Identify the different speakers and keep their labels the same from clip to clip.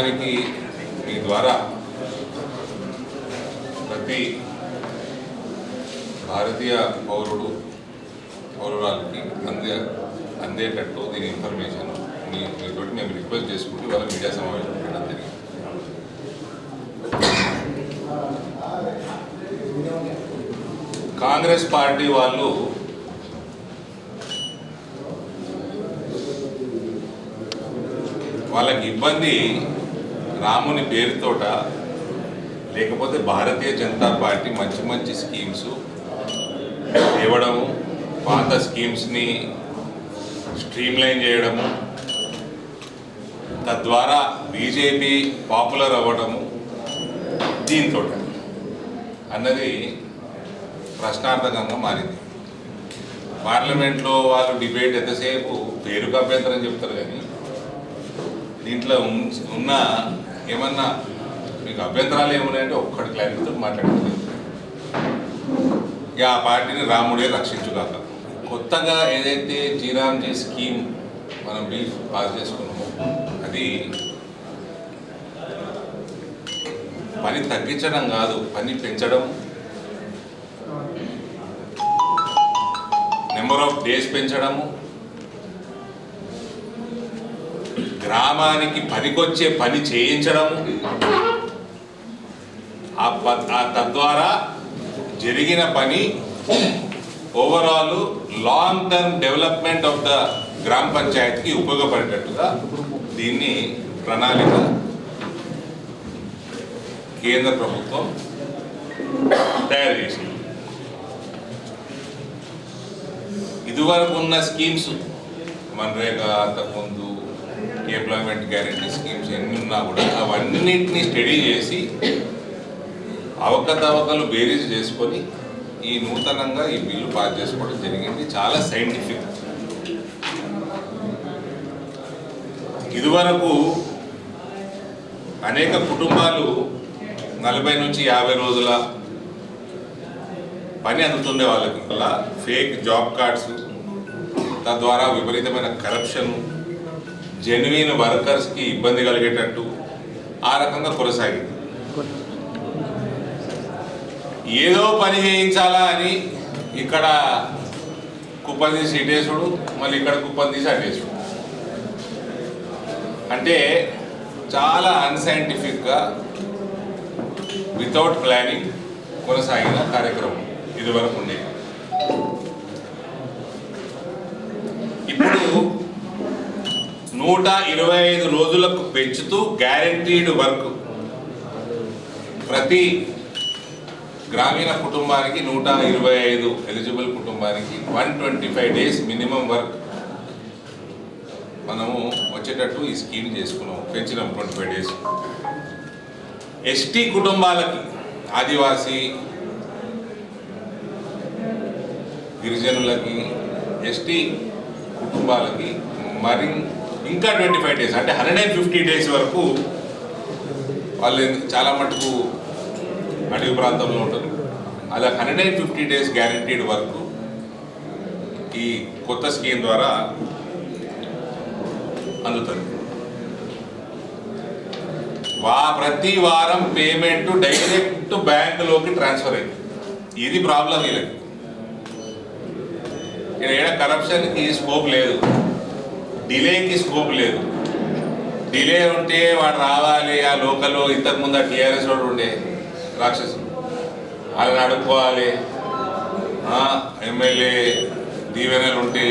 Speaker 1: ప్రతి మీ ద్వారా ప్రతి భారతీయ పౌరుడు పౌరురాలకి అందే అందేటట్టు దీని ఇన్ఫర్మేషన్ మీ మీతోటి మేము రిక్వెస్ట్ చేసుకుంటూ ఇవాళ మీడియా సమావేశం పెట్టడం జరిగింది. కాంగ్రెస్ పార్టీ వాళ్ళు వాళ్ళకి ఇబ్బంది రాముని పేరుతోట లేకపోతే భారతీయ జనతా పార్టీ మంచి మంచి స్కీమ్స్ ఇవ్వడము పాత స్కీమ్స్ని స్ట్రీమ్లైన్ చేయడము తద్వారా బీజేపీ పాపులర్ అవ్వడము దీంతో అన్నది ప్రశ్నార్థకంగా మారింది. పార్లమెంట్లో వాళ్ళు డిబేట్ ఎంతసేపు పేరుకు అభ్యంతరం చెప్తారు కానీ దీంట్లో ఉన్న ఏమన్నా మీకు అభ్యంతరాలు ఏమున్నాయంటే ఒక్కటి క్లారిటీతో మాట్లాడుతుంది ఇక ఆ పార్టీని రాముడే రక్షించుగాక. కొత్తగా ఏదైతే జీరాంజీ స్కీమ్ మనం బిల్ పాస్ చేసుకున్నామో అది పని తగ్గించడం కాదు పని పెంచడం. నెంబర్ ఆఫ్ డేస్ పెంచడము. గ్రామానికి పనికొచ్చే పని చేయించడము. ఆ ఆ తద్వారా జరిగిన పని overall long term development of the గ్రామ పంచాయతీకి ఉపయోగపడేటట్టుగా దీన్ని ప్రణాళిక కేంద్ర ప్రభుత్వం తయారు చేసింది. ఇదివరకు ఉన్న స్కీమ్స్ మన్రేగా అంతకుముందు ఎంప్లాయ్మెంట్ గ్యారెంటీ స్కీమ్స్ ఎన్ని ఉన్నా కూడా అవన్నిటిని స్టడీ చేసి అవకతవకలు బేరీజ్ చేసుకొని ఈ నూతనంగా ఈ బిల్లు పాస్ చేసుకోవడం జరిగింది. చాలా సైంటిఫిక్. ఇదివరకు అనేక కుటుంబాలు నలభై నుంచి యాభై రోజుల పని అందుతుండే వాళ్ళకి. అలా ఫేక్ జాబ్ కార్డ్స్ తద్వారా విపరీతమైన కరప్షన్ జెన్యున్ వర్కర్స్కి ఇబ్బంది కలిగేటట్టు ఆ రకంగా కొనసాగింది. ఏదో పని చేయించాలా అని ఇక్కడ కుప్పం తీసి ఇటేసుడు మళ్ళీ ఇక్కడ కుప్పం తీసి అటేసుడు అంటే చాలా అన్సైంటిఫిక్గా వితౌట్ ప్లానింగ్ కొనసాగిన కార్యక్రమం ఇదివరకు ఉండేది ఇప్పుడు నూట ఇరవై ఐదు రోజులకు పెంచుతూ గ్యారంటీడ్ వర్క్ ప్రతి గ్రామీణ కుటుంబానికి నూట ఇరవై ఐదు ఎలిజిబుల్ కుటుంబానికి one twenty five days minimum work మనము వచ్చేటట్టు ఈ స్కీమ్ చేసుకున్నాం పెంచినాం ట్వంటీ ఫైవ్ డేస్ ఎస్టీ కుటుంబాలకి ఆదివాసీ గిరిజనులకి ఎస్టీ కుటుంబాలకి మరి ఇంకా ట్వంటీ ఫైవ్ డేస్ అంటే హండ్రెడ్ అండ్ ఫిఫ్టీ డేస్ వరకు వాళ్ళు చాలా మటుకు అడవి ప్రాంతంలో ఉంటారు. అలా hundred and fifty days guaranteed work ఈ కొత్త స్కీమ్ ద్వారా అందుతుంది వా ప్రతి వారం పేమెంట్ డైరెక్ట్ బ్యాంకులోకి ట్రాన్స్ఫర్ అయింది ఇది ప్రాబ్లం వీళ్ళకి. ఇక్కడ ఏడ కరప్షన్కి స్కోప్ లేదు. డిలేకి స్కోప్ లేదు. డిలే ఉంటే వాడు రావాలి ఆ లోకల్లో ఇంతకుముందు ఆ టీఆర్ఎస్ వాడు ఉండే రాక్షసు వాళ్ళని అడుక్కోవాలి. ఎమ్మెల్యే దీవెనలు ఉంటే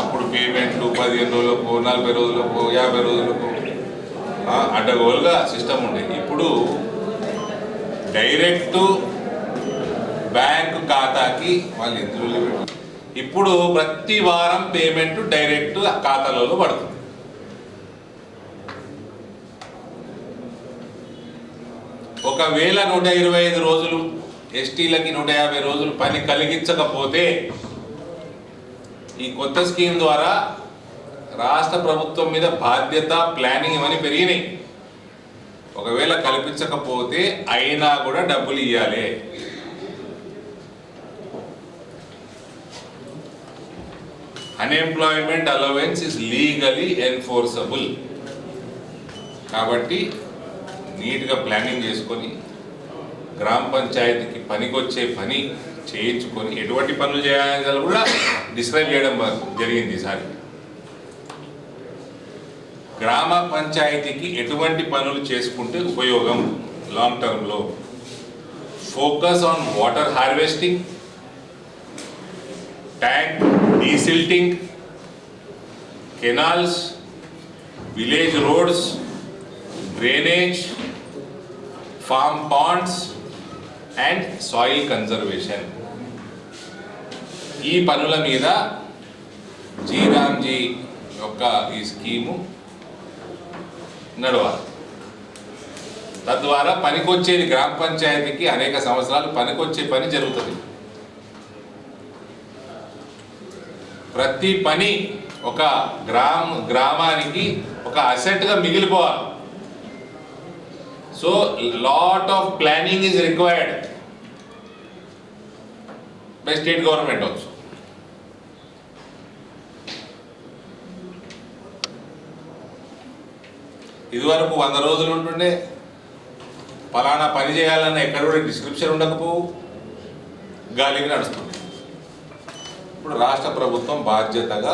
Speaker 1: అప్పుడు పేమెంట్లు పదిహేను రోజులకు నలభై రోజులకు యాభై రోజులకు అడ్డగోలుగా సిస్టమ్ ఉండే. ఇప్పుడు డైరెక్ట్ బ్యాంక్ ఖాతాకి వాళ్ళు ఎందులో ఇప్పుడు ప్రతి వారం పేమెంట్ డైరెక్ట్ ఖాతాలో ఖాతాలలో పడుతుంది. ఒకవేళ నూట ఇరవై ఐదు రోజులు ఎస్టీలకి నూట యాభై రోజులు పని కలిగించకపోతే ఈ కొత్త స్కీమ్ ద్వారా రాష్ట్ర ప్రభుత్వం మీద బాధ్యత ప్లానింగ్ ఇవన్నీ పెరిగినాయి. ఒకవేళ కల్పించకపోతే అయినా కూడా డబ్బులు ఇవ్వాలి unemployment allowance is legally enforceable కాబట్టి నీట్గా ప్లానింగ్ చేసుకొని గ్రామ పంచాయతీకి పనికొచ్చే పని చేయించుకొని ఎటువంటి పనులు చేయాలి కూడా డిస్క్రైబ్ చేయడం జరిగింది ఈసారి గ్రామ పంచాయతీకి ఎటువంటి పనులు చేసుకుంటే ఉపయోగం లాంగ్ టర్మ్లో focus on water harvesting tank desilting canals village roads drainage farm ponds and soil conservation. ఈ పనుల మీద జీరామ్జీ యొక్క ఈ స్కీము నడవాలి. తద్వారా పనికొచ్చేది గ్రామ పంచాయతీకి అనేక సంవత్సరాలు పనికొచ్చే పని జరుగుతుంది. ప్రతి పని ఒక గ్రామ గ్రామానికి ఒక అసెట్గా మిగిలిపోవాలి. So lot of planning is required by state government also ఇదివరకు వంద రోజులు ఉంటుండే. ఫలానా పని చేయాలన్న ఎక్కడ కూడా డిస్క్రిప్షన్ ఉండకపోవు. గాలికి నడుస్తుంది. ఇప్పుడు రాష్ట్ర ప్రభుత్వం బాధ్యతగా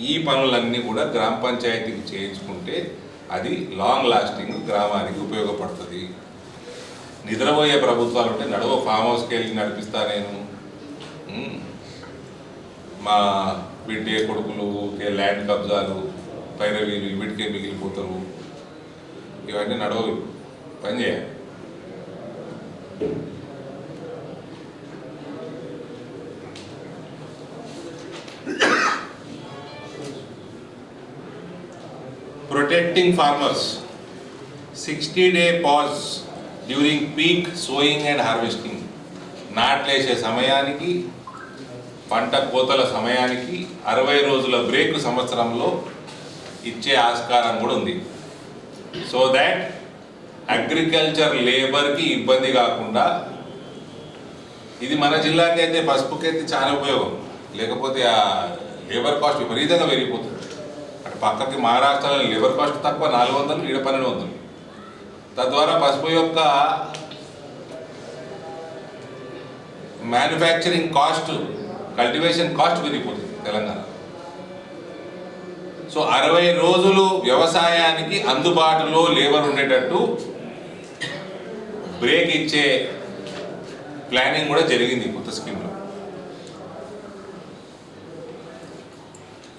Speaker 1: ఈ పనులన్నీ కూడా గ్రామ పంచాయతీకి చేయించుకుంటే అది లాంగ్ లాస్టింగ్ గ్రామానికి ఉపయోగపడుతుంది. నిద్రపోయే ప్రభుత్వాలు ఉంటే నడవ ఫామ్ హౌస్కి వెళ్ళి నడిపిస్తా నేను. మా బిడ్డే కొడుకులు ల్యాండ్ కబ్జాలు పైరవీలు వీటికే మిగిలిపోతారు. ఇవన్నీ నడవవు. పని చేయాలి. Protecting farmers. 60 day pause during peak sowing and harvesting. నాట్లేసే సమయానికి పంట కోతల సమయానికి అరవై రోజుల బ్రేక్ సంవత్సరంలో ఇచ్చే ఆస్కారం కూడా ఉంది. సో దాట్ అగ్రికల్చర్ లేబర్కి ఇబ్బంది కాకుండా ఇది మన జిల్లాకి అయితే పసుపుకైతే చాలా ఉపయోగం. లేకపోతే ఆ లేబర్ కాస్ట్ విపరీతంగా పెరిగిపోతుంది. పక్కకి మహారాష్ట్రలో లేబర్ కాస్ట్ తక్కువ నాలుగు వందలు ఈడ పన్నెండు వందలు. తద్వారా పసుపు యొక్క మ్యానుఫ్యాక్చరింగ్ కాస్ట్ కల్టివేషన్ కాస్ట్ పెరిగిపోతుంది తెలంగాణ. సో అరవై రోజులు వ్యవసాయానికి అందుబాటులో లేబర్ ఉండేటట్టు బ్రేక్ ఇచ్చే ప్లానింగ్ కూడా జరిగింది కొత్త స్కీమ్లో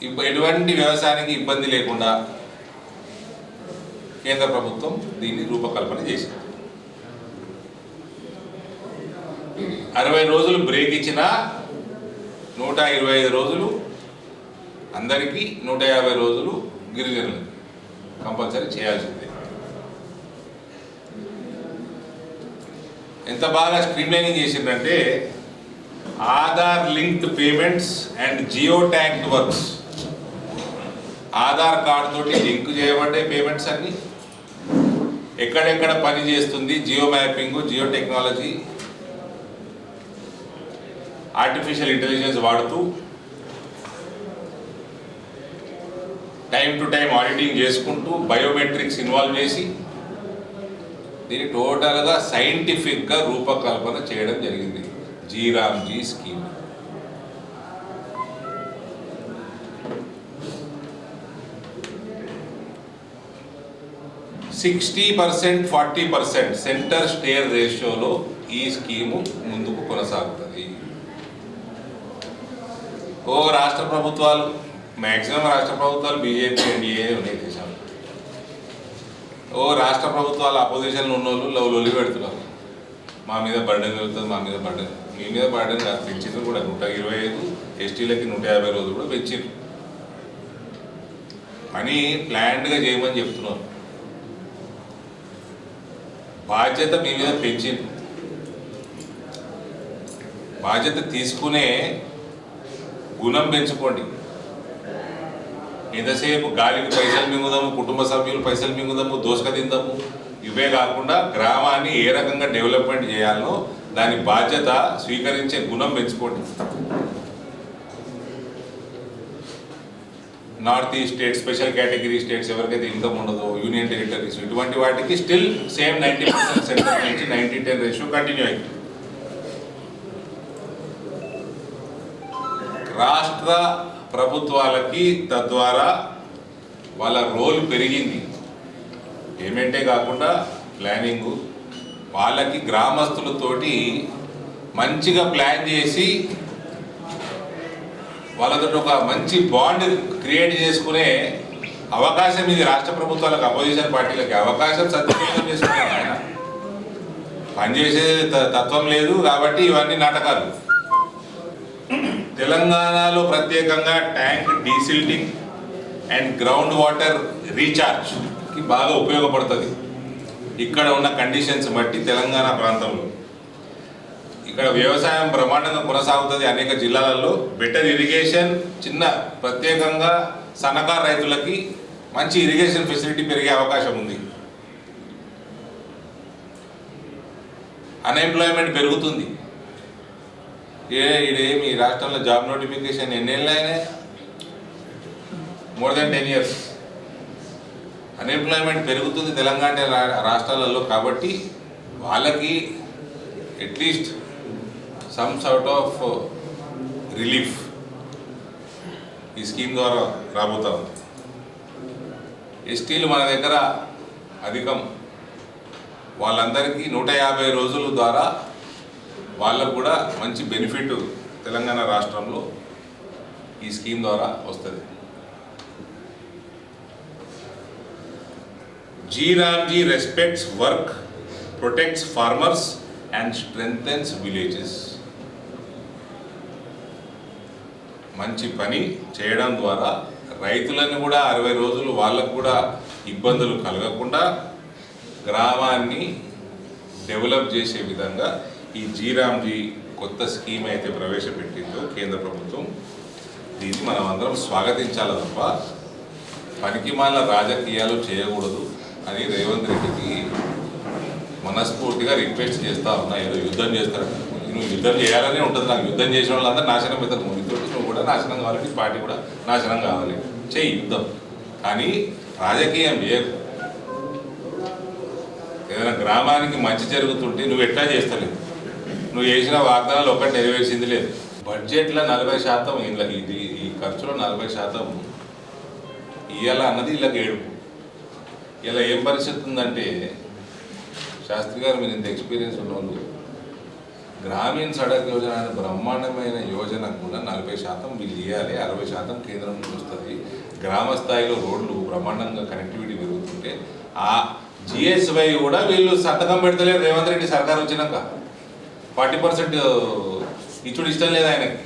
Speaker 1: ఎటువంటి వ్యవసాయానికి ఇబ్బంది లేకుండా కేంద్ర ప్రభుత్వం దీన్ని రూపకల్పన చేసింది. అరవై రోజులు బ్రేక్ ఇచ్చిన నూట ఇరవై ఐదు రోజులు అందరికీ నూట యాభై రోజులు గిరిజనులు కంపల్సరీ చేయాల్సిందే. ఎంత బాగా స్ట్రీమ్లైనింగ్ చేసిందంటే Aadhaar linked payments and geo tagged works. Aadhaar card తోటి లింక్ చేయబడ్డే పేమెంట్స్ అన్ని. ఎక్కడెక్కడ పని చేస్తుంది geo mapping geo technology artificial intelligence వాడుతూ టైం టు టైం ఆడిటింగ్ చేసుకుంటూ బయోమెట్రిక్స్ ఇన్వాల్వ్ చేసి దీన్ని టోటల్గా సైంటిఫిక్గా రూపకల్పన చేయడం జరిగింది. G RAM G scheme. Sixty percent forty percent centre state రేషియోలో ఈ స్కీము ముందుకు కొనసాగుతుంది. ఓ రాష్ట్ర ప్రభుత్వాలు మ్యాక్సిమం రాష్ట్ర ప్రభుత్వాలు బీజేపీ ఎన్డీఏ ఉన్నాయి దేశాలు ఓ రాష్ట్ర ప్రభుత్వాలు అపోజిషన్లో ఉన్న వాళ్ళు లవ్ లొలి పెడుతున్నారు. మా మీద బర్డెన్ వెళ్తుంది మా మీద బర్డెన్. మీ మీద బర్డెన్ కాదు పెంచింది కూడా. నూట ఇరవై ఐదు ఎస్టీలకి నూట యాభై రోజులు కూడా పెంచారు పని ప్లాన్డ్గా చేయమని చెప్తున్నారు. బాధ్యత మీ మీద పెంచింది. బాధ్యత తీసుకునే గుణం పెంచుకోండి. ఎంతసేపు గాలికి పైసలు మింగుదాము కుటుంబ సభ్యులు పైసలు మింగుదాము దోసక తిందాము ఇవే కాకుండా గ్రామాన్ని ఏ రకంగా డెవలప్మెంట్ చేయాలో దాని బాధ్యత స్వీకరించే గుణం పెంచుకోండి. North east state special category states ఎవరికైతే ఇన్కమ్ ఉండదో యూనియన్ టెరిటరీస్ ఇటువంటి వాటికి still same ninety percent centre నుంచి నైంటీ టెన్ రేషియో కంటిన్యూ అయింది. రాష్ట్ర ప్రభుత్వాలకి తద్వారా వాళ్ళ రోల్ పెరిగింది. పేమెంటే కాకుండా ప్లానింగు వాళ్ళకి గ్రామస్తులతోటి మంచిగా ప్లాన్ చేసి వాళ్ళతో ఒక మంచి బాండ్ క్రియేట్ చేసుకునే అవకాశం ఇది రాష్ట్ర ప్రభుత్వాలకు అపోజిషన్ పార్టీలకి. అవకాశం సద్వినియోగం చేసుకున్నారు ఆయన. పనిచేసే తత్వం లేదు కాబట్టి ఇవన్నీ నాటకాలు. తెలంగాణలో ప్రత్యేకంగా tank desilting and ground water రీఛార్జ్కి బాగా ఉపయోగపడుతుంది. ఇక్కడ ఉన్న కండిషన్స్ బట్టి తెలంగాణ ప్రాంతంలో. ఇక్కడ వ్యవసాయం బ్రహ్మాండంగా కొనసాగుతుంది అనేక జిల్లాలలో. బెటర్ ఇరిగేషన్ చిన్న ప్రత్యేకంగా సన్నకారు రైతులకి మంచి ఇరిగేషన్ ఫెసిలిటీ పెరిగే అవకాశం ఉంది. అన్ఎంప్లాయ్మెంట్ పెరుగుతుంది. ఏ ఇదే మీ రాష్ట్రంలో జాబ్ నోటిఫికేషన్ ఎన్నేళ్ళు అయినాయి more than ten years unemployment పెరుగుతుంది తెలంగాణ రా- రాష్ట్రాలలో కాబట్టి వాళ్ళకి at least some sort of relief. ఈ స్కీమ్ ద్వారా రాబోతా ఉంది. ఎస్టీలు మన దగ్గర అధికం. వాళ్ళందరికీ నూట యాభై రోజుల ద్వారా వాళ్ళకు కూడా మంచి బెనిఫిట్ తెలంగాణ రాష్ట్రంలో ఈ స్కీమ్ ద్వారా వస్తుంది. G RAM G respects work protects farmers and strengthens villages. మంచి పని చేయడం ద్వారా రైతులను కూడా అరవై రోజులు వాళ్ళకు కూడా ఇబ్బందులు కలగకుండా గ్రామాన్ని డెవలప్ చేసే విధంగా ఈ జీరామ్జీ కొత్త స్కీమ్ అయితే ప్రవేశపెట్టిందో కేంద్ర ప్రభుత్వం దీన్ని మనం అందరం స్వాగతించాలి తప్ప పనికి మాల రాజకీయాలు చేయకూడదు అని రేవంత్ రెడ్డికి మనస్ఫూర్తిగా రిక్వెస్ట్ చేస్తా ఉన్నా. ఏదో యుద్ధం చేస్తాడు నువ్వు యుద్ధం చేయాలనే ఉంటుంది నాకు. యుద్ధం చేసిన వాళ్ళందరూ నాశనం అవుతారు. ముందు కూడా నాశనం కావాలి నీ పార్టీ కూడా నాశనం కావాలి. చేయి యుద్ధం. కానీ రాజకీయం చేయకు ఏదైనా గ్రామానికి మంచి జరుగుతుంటే నువ్వు ఎట్లా చేస్తలేవు? నువ్వు చేసిన వాగ్దానాలు ఒక్కటి నెరవేర్చింది లేదు. బడ్జెట్లో నలభై శాతం ఇళ్ళకి ఇది ఈ ఖర్చులో నలభై శాతం ఇయ్యాల అన్నది ఇళ్ళకి ఏడుపు. ఇలా ఏం పరిస్థితి ఉందంటే శాస్త్రి గారు మీరు ఇంత ఎక్స్పీరియన్స్ ఉన్నవాళ్ళు గ్రామీణ సడక్ యోజన అనే బ్రహ్మాండమైన యోజన కూడా నలభై శాతం వీళ్ళు ఇవ్వాలి అరవై శాతం కేంద్రం నుంచి వస్తుంది. గ్రామ స్థాయిలో రోడ్లు బ్రహ్మాండంగా కనెక్టివిటీ పెరుగుతుంటే ఆ జిఎస్వై కూడా వీళ్ళు సంతకం పెడతలేరు. రేవంత్ రెడ్డి సర్కార్ వచ్చినాక ఫార్టీ పర్సెంట్ ఇచ్చుడు ఇష్టం లేదు ఆయనకి.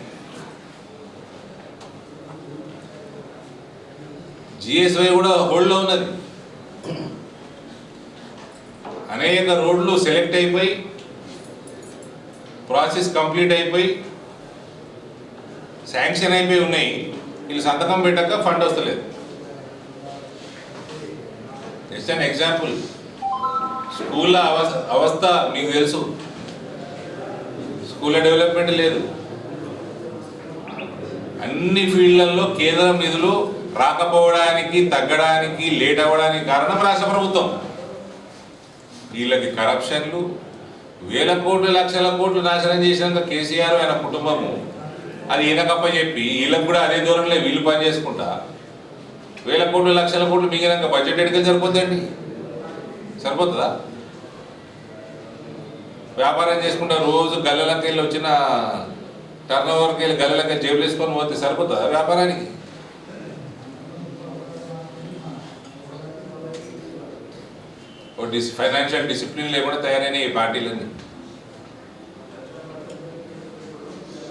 Speaker 1: జిఎస్వై కూడా హోల్డ్లో ఉన్నది. అనేక రోడ్లు సెలెక్ట్ అయిపోయి ప్రాసెస్ కంప్లీట్ అయిపోయి శాంక్షన్ అయిపోయి ఉన్నాయి. వీళ్ళు సంతకం పెట్టాక ఫండ్ వస్తలేదు. Just an example. స్కూళ్ళ అవస్థ అవస్థ మీకు తెలుసు. స్కూళ్ళ డెవలప్మెంట్ లేదు. అన్ని ఫీల్డ్లలో కేంద్రం నిధులు రాకపోవడానికి తగ్గడానికి లేట్ అవ్వడానికి కారణం రాష్ట్ర ప్రభుత్వం. వీళ్ళకి కరప్షన్లు వేల కోట్లు లక్షల కోట్లు నాశనం చేసినంత కేసీఆర్ ఆయన కుటుంబము. అది ఈయనకప్ప చెప్పి వీళ్ళకి కూడా అదే దూరంలో వీళ్ళు పని చేసుకుంటా వేల కోట్లు లక్షల కోట్లు మిగిలినాక బడ్జెట్ ఎడికి సరిపోతుందండి సరిపోతుందా? వ్యాపారం చేసుకుంటా రోజు గల్లలకి వెళ్ళి వచ్చిన టర్న్ ఓవర్కి వెళ్ళి గల్లలకి జేబులు వేసుకొని పోతే సరిపోతుందా వ్యాపారానికి? డిస్ ఫైనాన్షియల్ డిసిప్లిన్ లేకుండా తయారైన ఈ పార్టీలన్నీ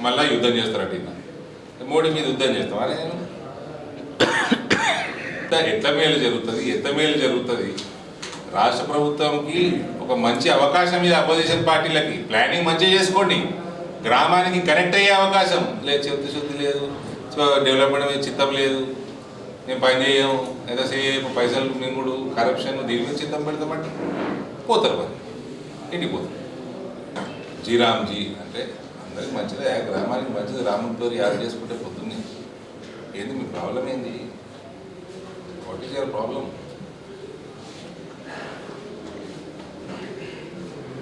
Speaker 1: మళ్ళా యుద్ధం చేస్తారట ఈయన మోడీ మీద యుద్ధం చేస్తాం అరే ఎంత- మేలు జరుగుతుంది ఎంత మేలు జరుగుతుంది? రాష్ట్ర ప్రభుత్వంకి ఒక మంచి అవకాశం ఇది అపోజిషన్ పార్టీలకి. ప్లానింగ్ మంచిగా చేసుకోండి. గ్రామానికి కనెక్ట్ అయ్యే అవకాశం. లేదు చిత్తశుద్ధి లేదు. సో డెవలప్మెంట్ మీద చిత్తం లేదు. మేము పని చేయం ఎంతసేపు పైసలు మింగుడు కరప్షన్ దీని మీద చిత్తం పెడతామంటే? పోతారు మరి. ఇంటికి పోతారు జీరామ్జీ అంటే అందరికి మంచిదే గ్రామానికి మంచిది. రాముడి పేరు యాద చేసుకుంటే పొద్దున్నే. ఏంది మీ ప్రాబ్లం ఏంది? వాట్ ఈస్ యువర్ ప్రాబ్లం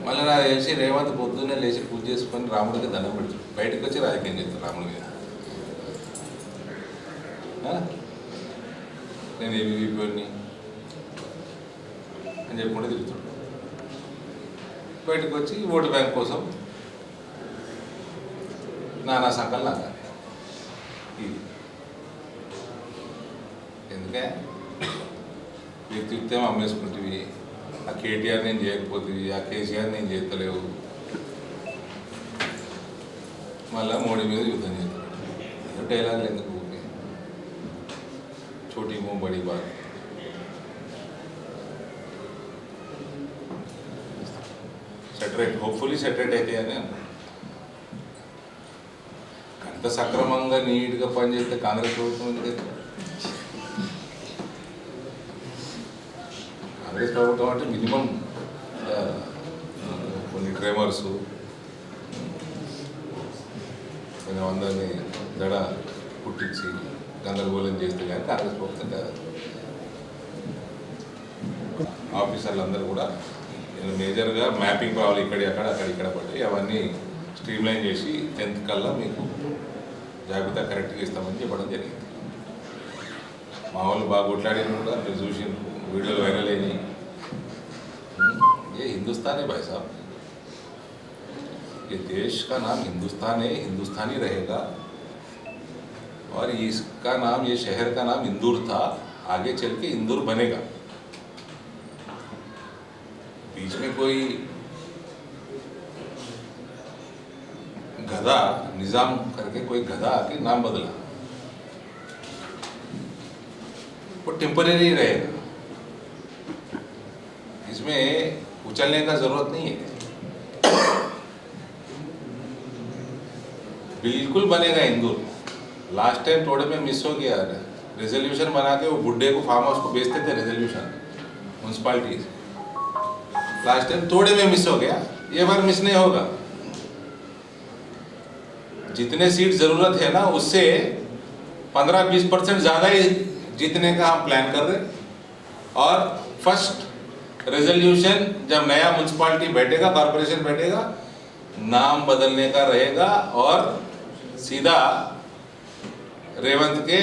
Speaker 1: మళ్ళీ నాకు తెలిసి రేవంత్ పొద్దున్నే లేచి పూజ చేసుకొని రాముడికి దండం పెడుతుంది బయటకు వచ్చి రాజకీయం చేస్తాను రాముడి మీద. నేను ఏమి వీపోని అని చెప్పుకుంటే తిరుగుతాడు బయటకు వచ్చి ఓటు బ్యాంక్ కోసం నానా సంకల్ నాగా ఇది. ఎందుకే? వ్యక్తిత్వం అమ్మేసుకుంటుంది ఆ కేటీఆర్ నేను చేయకపోతుంది ఆ కేసీఆర్ నేను చేస్తలేవు. మళ్ళీ మోడీ మీద యుద్ధం చేస్తాడు. ఏదో డైలాగులు ఎందుకు? छोटी मुंह बड़ी बात సెటరేట్ హోప్ఫుల్లీ సెటరేట్ అయితే అని అన్నా. అంత సక్రమంగా నీట్గా పనిచేస్తే కాంగ్రెస్ ప్రభుత్వం ఎందుకు అయితే? కాంగ్రెస్ ప్రభుత్వం అంటే మినిమం కొన్ని ట్రేమర్స్ కొన్ని వందని దడ పుట్టించి గందరగోళం చేస్తే కానీ కాంగ్రెస్ ప్రభుత్వం కాదు ఆఫీసర్లు అందరూ కూడా నేను మేజర్గా మ్యాపింగ్ కావాలి ఇక్కడ అక్కడ అక్కడ ఇక్కడ పడి అవన్నీ స్ట్రీమ్లైన్ చేసి టెన్త్ కల్లా మీకు జాబితా కరెక్ట్గా ఇస్తామని చెప్పడం జరిగింది మా వాళ్ళు బాగా కొట్లాడిన కూడా మీరు చూసి వీడియోలు వైరల్ అయినాయి ये हिंदुस्तान है भाई साहब ये देश का नाम हिंदुस्तान है हिंदुस्तानी रहेगा और इसका नाम, ये शहर का नाम इंदौर था। आगे चल के इंदौर बनेगा। बीच में कोई गधा, निज़ाम करके कोई गधा आके नाम बदला। वो टेम्परेरी रहेगा। इसमें उछलने का ज़रूरत नहीं है। बिल्कुल बनेगा इंदौर। लास्ट टाइम थोड़े में मिस हो गया रेजोल्यूशन बना के वो बुड्ढे को फार्म हाउस को बेचते थे रेजोल्यूशन म्यूनसिपालिटी लास्ट टाइम थोड़े में मिस हो गया। ये बार मिस नहीं होगा। जितने सीट ज़रूरत है ना, उससे 15-20 परसेंट ज़्यादा ही जीतने का हम प्लान कर रहे और फ़र्स्ट रेजोल्यूशन जब नया म्यूनसिपालिटी बैठेगा कॉरपोरेशन बैठेगा, नाम बदलने का रहेगा और सीधा रेवंत के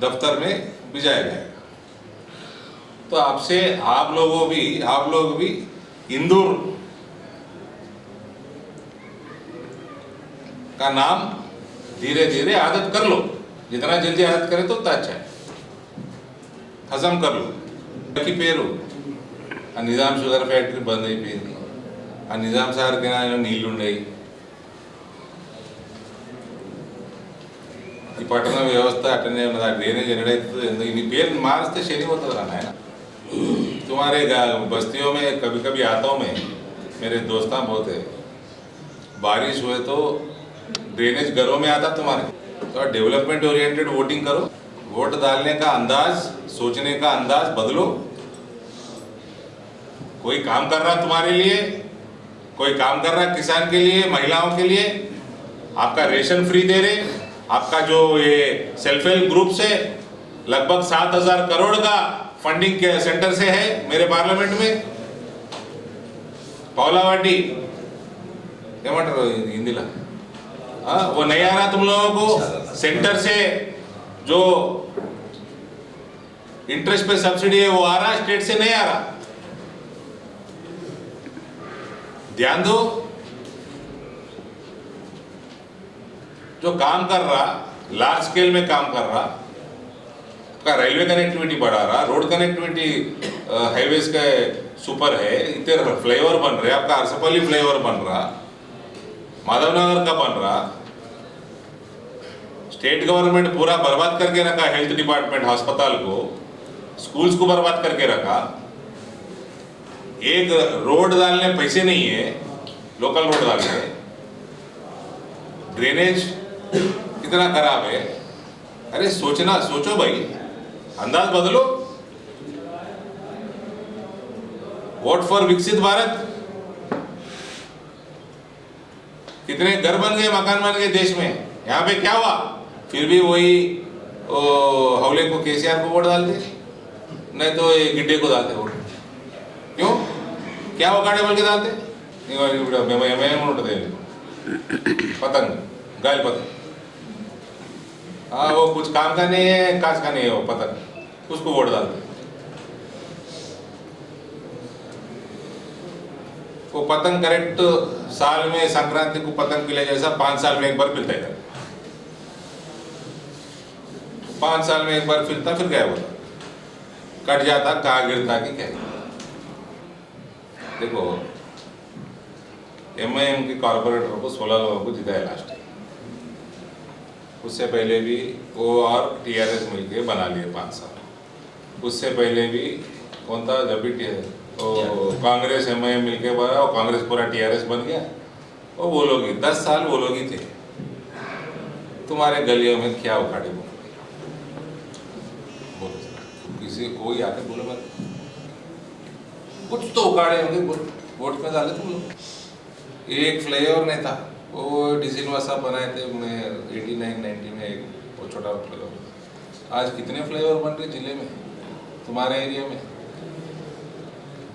Speaker 1: दफ्तर में भिजाया जाएगा तो आपसे आप लोगों भी आप लोग भी इंदौर का नाम धीरे धीरे आदत कर लो जितना जल्दी आदत करे तो उतना अच्छा है हजम कर लो की పేరు ఆ నిజాం షుగర్ ఫ్యాక్టరీ బంద్ అయిపోయింది ఆ నిజాం సాగర్ కెనాల్లో నీళ్లు ఉండేవి पटना व्यवस्था ಅಟನೇ ಡ್ರೈನೇಜ್ इन पेन शनि होता है ना तुम्हारे बस्तियों में कभी कभी आता में मेरे दोस्ता बहुत है बारिश हुए तो ड्रेनेज घरों में आता तुम्हारे तो डेवलपमेंट ओरिएंटेड वोटिंग करो वोट डालने का अंदाज सोचने का अंदाज बदलो कोई काम कर रहा तुम्हारे लिए कोई काम कर रहा किसान के लिए महिलाओं के लिए आपका रेशन फ्री दे रहे आपका जो ये सेल्फ हेल्प ग्रुप से लगभग सात हजार करोड़ का फंडिंग के सेंटर से है मेरे पार्लियामेंट में पौलावाडी ఏమంటారు హిందీలో हाँ, वो नहीं आ रहा तुम लोगों को सेंटर से जो इंटरेस्ट पे सब्सिडी है वो आ रहा स्टेट से नहीं आ रहा ध्यान दो जो काम कर रहा लार्ज स्केल में काम कर रहा का रेलवे कनेक्टिविटी बढ़ा रहा रोड कनेक्टिविटी हाईवेज का सुपर है, इतने फ्लाईओवर बन रहे, आपका अरसपल्ली फ्लाईओवर बन रहा, माधवनगर का बन रहा स्टेट गवर्नमेंट पूरा बर्बाद करके रखा हेल्थ डिपार्टमेंट अस्पताल को स्कूल्स को बर्बाद करके रखा, एक रोड डालने पैसे नहीं है लोकल रोड डालने ड्रेनेज कितना खराब है। अरे सोचना, सोचो भाई। अंदाज बदलो। वोट फॉर विकसित भारत। कितने घर बन गए, मकान बन गए देश में। यहाँ पे क्या हुआ? फिर भी वही हवले को केसीआर को वोट डालते। नहीं तो ये गिड्डे को डालते वोट। क्यों? क्या वो काटे बोल के डालते? पतंग गाय पतंग। हाँ वो कुछ काम का नहीं है, काज का नहीं है वो पतंग उसको वोट डालते वो पतंग करेक्ट साल में, संक्रांति को पतंग पिला जैसा पाँच साल में एक बार पिलता है। पाँच साल में एक बार फिरता फिर गया होता कट जाता, कहाँ गिरता, कि क्या? देखो एम आई एम के कॉरपोरेटर को सोलह लोगों को जिताया लास्ट उससे पहले भी वो और टी आर टीआरएस मिलके बना लिए पाँच साल। उससे पहले भी कौन था? जब भी टी- कांग्रेस एम आई मिलके बना और कांग्रेस पूरा टीआरएस बन गया। और वो लोग ही दस साल वो लोग ही थे। तुम्हारे गलियों में क्या उखाड़े बोलो। किसी कोई आके बोलो मत। कुछ तो उखाड़े होंगे वोट में डाले तुम लोग। एक फ्लाईओवर नहीं था वो डिजिल वासा बनाए थे मैं एटी नाइन नाइन्टी में एक वो छोटा फ्लाईओवर आज कितने फ्लाईओवर बन रहे ज़िले में? तुम्हारे एरिया में?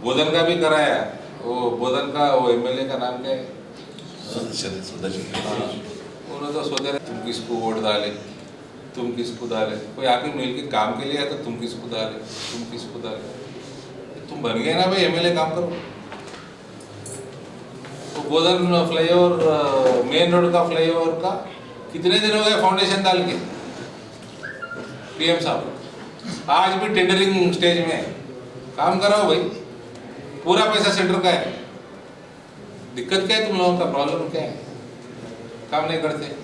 Speaker 1: बोधन का भी कराया। वो बोधन का वो एमएलए का नाम क्या है? उन्होंने तो सोचे रहे तुम किसको वोट डाले? तुम किसको डाले? कोई आके मिल के काम के लिए आया तो तुम किसको डाले? तुम किसको डाले? तुम बन गए ना भाई एमएलए काम करो। गोदन फ्लाईओवर मेन रोड का फ्लाईओवर का कितने दिन हो गए फाउंडेशन डाल के? पीएम साहब, आज भी टेंडरिंग स्टेज में है। काम कराओ भाई। पूरा पैसा सेंटर का है। दिक्कत क्या है तुम लोगों का? प्रॉब्लम क्या है? काम नहीं करते।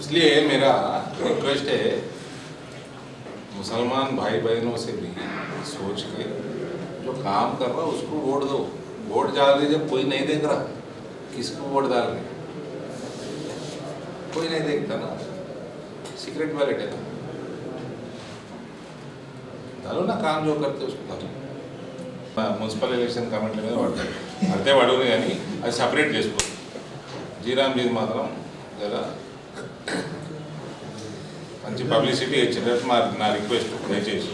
Speaker 1: इसलिए मेरा रिक्वेस्ट है, मुसलमान भाई बहनों से भी सोच के जो काम कर रहा है उसको वोट दो वोट डाल दीजिए कोई नहीं देख रहा किसको वोट डाल रहे कोई नहीं देखता ना सीक्रेट बैलेट है ना डालो ना काम जो करते उसको डालो మున్సిపల్ ఎలక్షన్ కమిటీ మీద పడతాయి అంతే పడుతుంది కానీ అది సపరేట్ చేసుకో జీరామ్ జీది మాత్రం జరా మంచి పబ్లిసిటీ ఇచ్చినట్టు మా నా రిక్వెస్ట్ దయచేసి